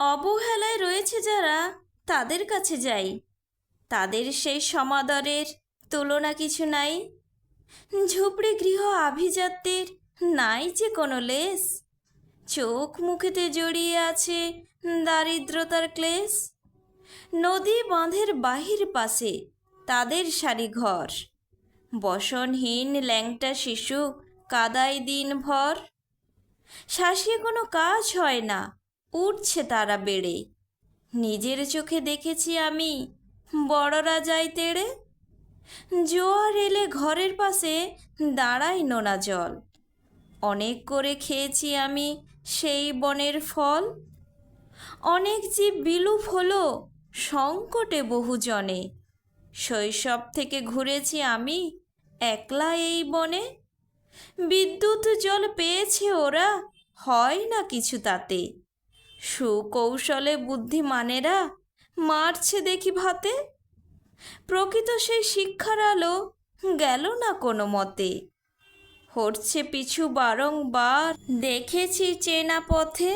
অবহেলায় রয়েছে যারা, তাদের কাছে যাই। তাদের সেই সমাদরের তুলনা কিছু নাই। ঝুপড়ি গৃহ আভিজাত্যের নাই যে কোনো লেস। চোখ মুখেতে জড়িয়ে আছে দারিদ্রতার ক্লেশ। নদী বাঁধের বাহির পাশে তাদের সারি ঘর। বসনহীন ল্যাংটা শিশু কাদায় দিনভর। শাসিয়ে কোনো কাজ হয় না। উঠছে তারা বেড়ে। নিজের চোখে দেখেছি আমি, বড়রা যাই তেড়ে। জোয়ার এলে ঘরের পাশে দাঁড়ায় নোনা জল। অনেক করে খেয়েছি আমি সেই বনের ফল। অনেক জীব বিলুপ হলো সংকটে বহুজনে। শৈশব থেকে ঘুরেছি আমি একলা এই বনে। বিদ্যুৎ জল পেয়েছে ওরা, হয় না কিছু তাতে। সুকৌশলে বুদ্ধিমানেরা মারছে দেখি ভাতে। প্রকৃত সেই শিক্ষার আলো গেল না কোনো মতে। হটছে পিছু বারংবার। দেখেছি চেনা পথে